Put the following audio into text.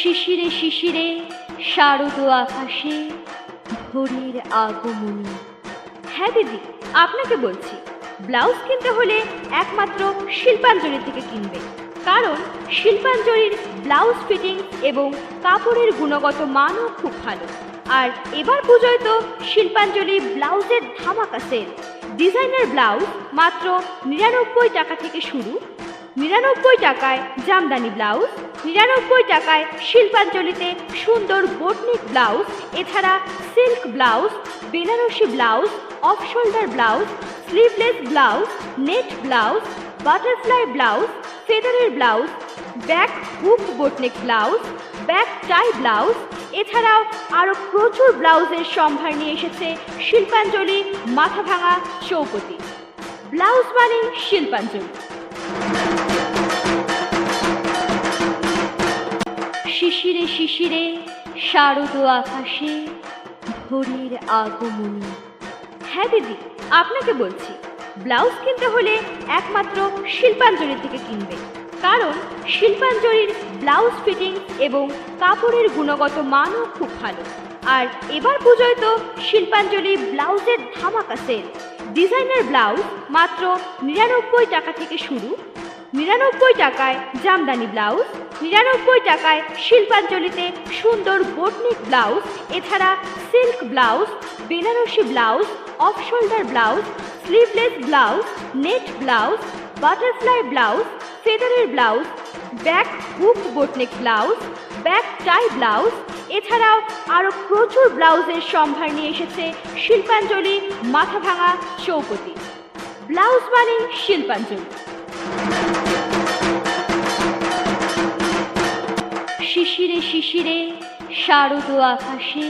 শিশিরে শিশিরে, শারদ আকাশে ভোরের আগমনী। হ্যাঁ দিদি, আপনাকে বলছি, ব্লাউজ কিনতে হলে একমাত্র শিল্পাঞ্জলি থেকে কিনবে। কারণ শিল্পাঞ্জলির ব্লাউজ ফিটিং এবং কাপড়ের গুণগত মানও খুব ভালো। আর এবার পুজোয় তো শিল্পাঞ্জলি ব্লাউজের ধামাকা সেল। ডিজাইনার ব্লাউজ মাত্র নিরানব্বই টাকা থেকে শুরু নিরানব্বই টাকায় জামদানি ব্লাউজ, নিরানব্বই টাকায় শিল্পাঞ্জলিতে সুন্দর বোটনিক ব্লাউজ, এছাড়া silk blouse, Banarasi blouse, off shoulder blouse, sleeveless blouse, net blouse, butterfly blouse ফেদারের blouse, back hook boatneck blouse, back tie blouse, এছাড়াও আরও প্রচুর ব্লাউজের সম্ভার নিয়ে এসেছে শিল্পাঞ্জলি মাথা ভাঙা চৌপতি। ব্লাউজ মানে শিল্পাঞ্জলি। শিশিরে শিশিরে, শারদ আকাশে ভোরের আগমনী। হ্যাঁ দিদি, আপনাকে বলছি, ব্লাউজ কিনতে হলে একমাত্র শিল্পাঞ্জলি থেকে কিনবে। কারণ শিল্পাঞ্জলির ব্লাউজ ফিটিং এবং কাপড়ের গুণগত মানও খুব ভালো। আর এবার পুজোয় তো শিল্পাঞ্জলি ব্লাউজের ধামাকা সেল। ডিজাইনার ব্লাউজ মাত্র নিরানব্বই টাকা থেকে শুরু। নিরানব্বই টাকায় জামদানি ব্লাউজ, নিরানব্বই টাকায় শিল্পাঞ্জলিতে সুন্দর বোটনিক ব্লাউজ, এছাড়া silk blouse, Banarasi blouse, off shoulder blouse, sleeveless blouse, net blouse, butterfly blouse, ফেদারের blouse, back hook boatneck blouse back tie blouse. এছাড়াও আরও প্রচুর ব্লাউজের সম্ভার নিয়ে এসেছে শিল্পাঞ্জলি মাথা ভাঙা চৌপতি। ব্লাউজ মানে শিল্পাঞ্জলি। শিশিরে শিশিরে শারদ আকাশে